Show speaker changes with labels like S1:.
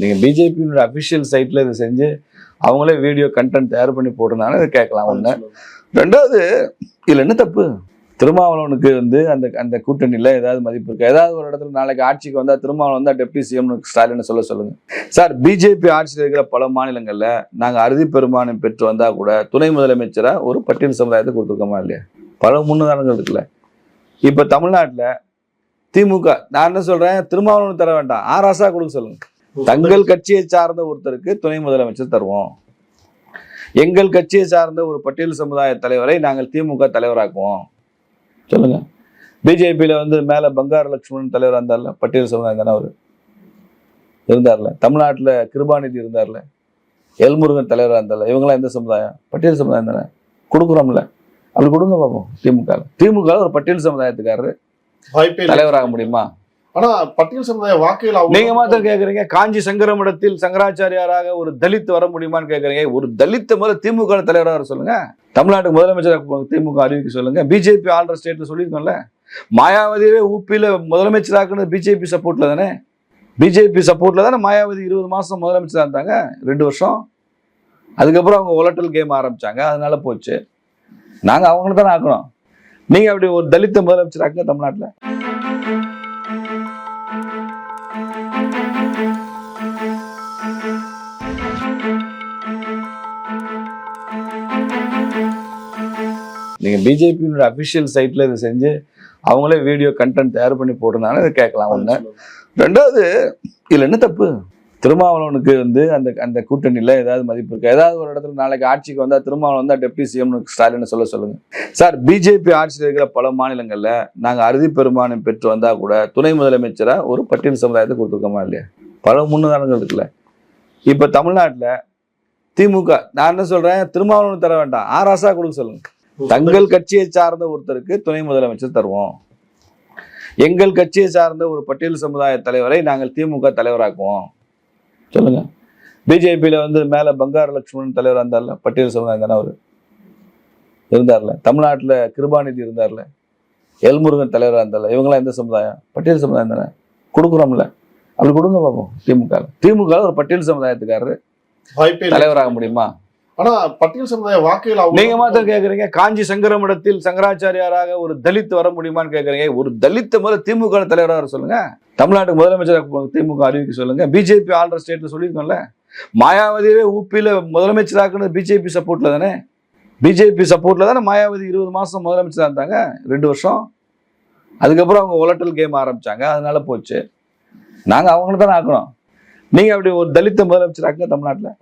S1: நீங்கள் பிஜேபியினுடைய அஃபிஷியல் சைட்டில் இதை செஞ்சு அவங்களே வீடியோ கண்டென்ட் தயார் பண்ணி போட்டிருந்தாங்க இதை கேட்கலாம் ஒன்று ரெண்டாவது இதில் என்ன தப்பு? திருமாவளவனுக்கு வந்து அந்த அந்த கூட்டணியில் ஏதாவது மதிப்பு இருக்குது ஏதாவது ஒரு இடத்துல நாளைக்கு ஆட்சிக்கு வந்தால் திருமாவளம் வந்தால் டெப்டி சிஎம்னு ஸ்டாலின் சொல்ல சொல்லுங்கள் சார் பிஜேபி ஆட்சியில் இருக்கிற பல மாநிலங்களில் நாங்கள் அறுதி பெருமானம் பெற்று வந்தால் கூட துணை முதலமைச்சராக ஒரு பட்டியல் சமுதாயத்தை கொடுத்துருக்கோமா இல்லையா? பல முன்னுதாரணங்கள் இருக்குல்ல. இப்போ தமிழ்நாட்டில் திமுக நான் என்ன சொல்கிறேன் திருமாவளவன் தர வேண்டாம். ஆராசா கொடுக்க சொல்லுங்க. தங்கள் கட்சியை சார்ந்த ஒருத்தருக்கு துணை முதலமைச்சர் தருவோம். எங்கள் கட்சியை சார்ந்த ஒரு பட்டியல் சமுதாய தலைவரை நாங்கள் திமுக தலைவராக்குவோம். சொல்லுங்க. பிஜேபியில் வந்து மேலே பங்கார லட்சுமணன் தலைவர் இருந்தார்ல? பட்டியல் சமுதாயம் தானே அவர்? இருந்தார்ல. தமிழ்நாட்டில் கிருபாநிதி இருந்தார்ல? எல்முருகன் தலைவராக இருந்தார்ல? இவங்களாம் எந்த சமுதாயம்? பட்டியல் சமுதாயம் தானே? கொடுக்குறோம்ல. அப்படி கொடுங்க பார்ப்போம் திமுக திமுக ஒரு பட்டியல் சமுதாயத்துக்காரரு. தலைவராக முடியுமா?
S2: ஆனா பட்டியல் சமுதாய அவங்க-
S1: நீங்க மாத்திரம் கேக்குறீங்க காஞ்சி சங்கரமடத்தில் சங்கராச்சாரியாராக ஒரு தலித் வர முடியுமான்னு கேக்குறீங்க. ஒரு தலித் முதல்ல திமுக தலைவராக வர சொல்லுங்க. தமிழ்நாட்டுக்கு முதலமைச்சராக திமுக அறிவிக்க சொல்லுங்க. பிஜேபி ஆள்ற ஸ்டேட்ல சொல்லியிருக்கோம்ல. மாயாவதியவே ஊப்பியில முதலமைச்சராக்குனது பிஜேபி சப்போர்ட்ல தானே? பிஜேபி சப்போர்ட்ல தானே மாயாவதி இருபது மாசம் முதலமைச்சரா இருந்தாங்க ரெண்டு வருஷம். அதுக்கப்புறம் அவங்க உலட்டல் கேம் ஆரம்பிச்சாங்க அதனால போச்சு. நாங்கள் அவங்கள தானே ஆக்கணும். நீங்க அப்படி ஒரு தலித்த முதலமைச்சராக்குங்க தமிழ்நாட்டில். நீங்கள் பிஜேபியோட அஃபிஷியல் சைட்டில் இதை செஞ்சு அவங்களே வீடியோ கண்டென்ட் தயார் பண்ணி போட்டிருந்தாலும் இதை கேட்கலாம் ஒன்று ரெண்டாவது இதில் என்ன தப்பு? திருமாவளவனுக்கு வந்து அந்த அந்த கூட்டணியில் ஏதாவது மதிப்பு இருக்கு? ஏதாவது ஒரு இடத்துல நாளைக்கு ஆட்சிக்கு வந்தால் திருமாவளவன் தான் டெப்டி சிஎம்னு ஸ்டாலின் சொல்ல சொல்லுங்க. சார் பிஜேபி ஆட்சியில் இருக்கிற பல மாநிலங்களில் நாங்கள் அறுதி பெருமானம் பெற்று வந்தால் கூட துணை முதலமைச்சராக ஒரு பட்டியல் சமுதாயத்தை கொடுத்துருக்கோமா இல்லையா? பல முன்னுதாரணங்கள் இருக்குல்ல. இப்போ தமிழ்நாட்டில் திமுக நான் என்ன சொல்கிறேன் திருமாவளவன் தர வேண்டாம். ஆராசா கொடுக்க சொல்லுங்க. தங்கள் கட்சியை சார்ந்த ஒருத்தருக்கு துணை முதலமைச்சர் தருவோம். எங்கள் கட்சியை சார்ந்த ஒரு பட்டியல் சமுதாய தலைவரை நாங்கள் திமுக தலைவராக்குவோம். சொல்லுங்க. பிஜேபியில் வந்து மேலே பங்கார லட்சுமணன் தலைவர் இருந்தார்ல பட்டியல் சமுதாயம் தானே அவர்? இருந்தார்ல. தமிழ்நாட்டில் கிருபாநிதி இருந்தார்ல. எல்முருகன் தலைவராக இருந்தார்ல. இவங்களாம் எந்த சமுதாயம்? பட்டியல் சமுதாயம் தானே? கொடுக்குறோம்ல. அப்படி கொடுங்க பார்ப்போம் திமுக திமுக ஒரு பட்டியல் சமுதாயத்துக்காரரு. தலைவராக முடியுமா?
S2: ஆனா பட்டியல் சமுதாய வாக்குகள்
S1: நீங்க மாத்திரம் கேக்குறீங்க? காஞ்சி சங்கரமடத்தில் சங்கராச்சாரியாராக ஒரு தலித் வர முடியுமான்னு கேக்குறீங்க. ஒரு தலித் முதல்ல திமுக தலைவராக வர சொல்லுங்க? தமிழ்நாட்டுக்கு முதலமைச்சராக திமுக அறிவிக்க சொல்லுங்க. பிஜேபி ஆள்ற ஸ்டேட்ல சொல்லியிருக்கோம்ல. மாயாவதியவே ஊப்பியில முதலமைச்சராக்குனது பிஜேபி சப்போர்ட்ல தானே? பிஜேபி சப்போர்ட்ல தானே மாயாவதி இருபது மாசம் முதலமைச்சரா இருந்தாங்க? ரெண்டு வருஷம். அதுக்கப்புறம் அவங்க உலட்டல் கேம் ஆரம்பிச்சாங்க. அதனால போச்சு. நாங்க அவங்கள தானே ஆக்கணும். நீங்க அப்படி ஒரு தலித்த முதலமைச்சராக்குங்க தமிழ்நாட்டுல.